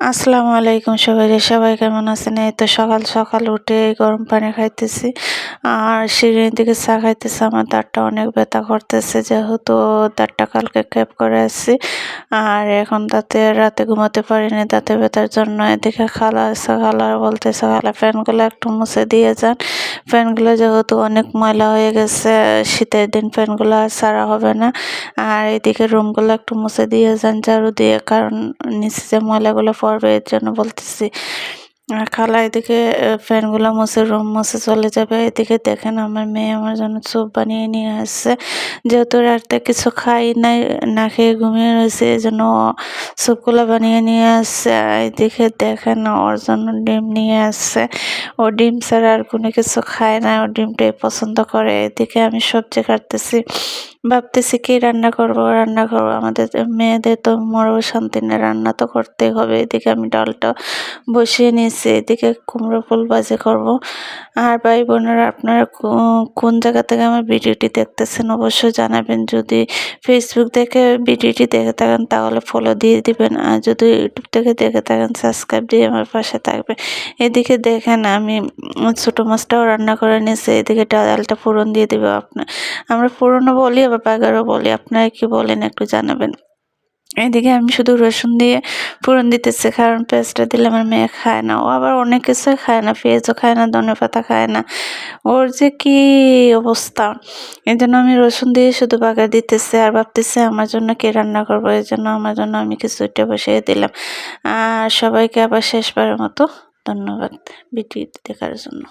আসসালামু আলাইকুম সবাই সবাই কেমন আছেন? এই তো সকাল সকাল উঠে গরম পানি খাইতেছি আর সিঁড়ির দিকে চা খাইতেছি। আমার দাঁতটা অনেক ব্যথা করতেছে, যেহেতু দাঁতটা কালকে ক্যাপ করে আসছি আর এখন দাঁতে রাতে ঘুমাতে পারিনি। দাঁতে ব্যথার জন্য এদিকে খালা খালা বলতেছে, খালা ফ্যানগুলো একটু মুছে দিয়ে যান। ফ্যানগুলো যেহেতু অনেক ময়লা হয়ে গেছে, শীতের দিন ফ্যানগুলো আর সারা হবে না। আর এদিকে রুমগুলো একটু মুছে দিয়ে যান ঝাড়ু দিয়ে, কারণ নিচে যে ময়লাগুলো পড়বে এর জন্য বলতেছি। খালা এদিকে ফ্যানগুলো মুছে, রুম মুছে চলে যাবে। এদিকে দেখেন আমার মেয়ে আমার জন্য স্যুপ বানিয়ে নিয়ে আসছে। যেহেতু রাতে কিছু খাই নাই, না খেয়ে ঘুমিয়ে রয়েছে এই জন্য স্যুপগুলো বানিয়ে নিয়ে আসছে। এদিকে দেখেন ওর জন্য ডিম নিয়ে আসছে। ও ডিম ছাড়া আর কোনো কিছু খায় না, ও ডিমটাই পছন্দ করে। এদিকে আমি সবজি কাটতেছি। ভাবতেছি কি রান্না করব, রান্না করব। আমাদের মেয়েদের তো মরও শান্তি না রান্না তো করতেই হবে। এদিকে আমি ডালটা বসিয়ে নিয়েছি, এদিকে কুমড়ো ফুল বাজে করব। আর ভাই বোনেরা, আপনারা কোন জায়গা থেকে আমার ভিডিওটি দেখতেছেন অবশ্যই জানাবেন। যদি ফেসবুক থেকে ভিডিওটি দেখে থাকেন, তাহলে ফলো দিয়ে দিবেন। আর যদি ইউটিউব থেকে দেখে থাকেন সাবস্ক্রাইব দিয়ে আমার পাশে থাকবে এদিকে দেখেন, আমি ছোটো মাছটাও রান্না করে নিয়েছি। এদিকে ডালটা ফোড়ন দিয়ে দেবো। আপনার আমরা ফোড়নও বলি আবার বাগারও বলি আপনারা কি বলেন একটু জানাবেন। এদিকে আমি শুধু রসুন দিয়ে ফোড়ন দিতেছি, কারণ পেঁয়াজটা দিলে আমার মেয়ে খায় না। ও আবার অনেক কিছুই খায় না, পেঁয়াজও খায় না, ধনে পাতা খায় না। ওর যে কি অবস্থা? এই জন্য আমি রসুন দিয়ে শুধু বাগার দিতেছি আর ভাবতেছি আমার জন্য কে রান্না করব? এই জন্য আমার জন্য আমি কিছুটা বসিয়ে দিলাম। আর সবাইকে আবার শেষবারের মতো ধন্যবাদ ভিডিওটি দেখার জন্য।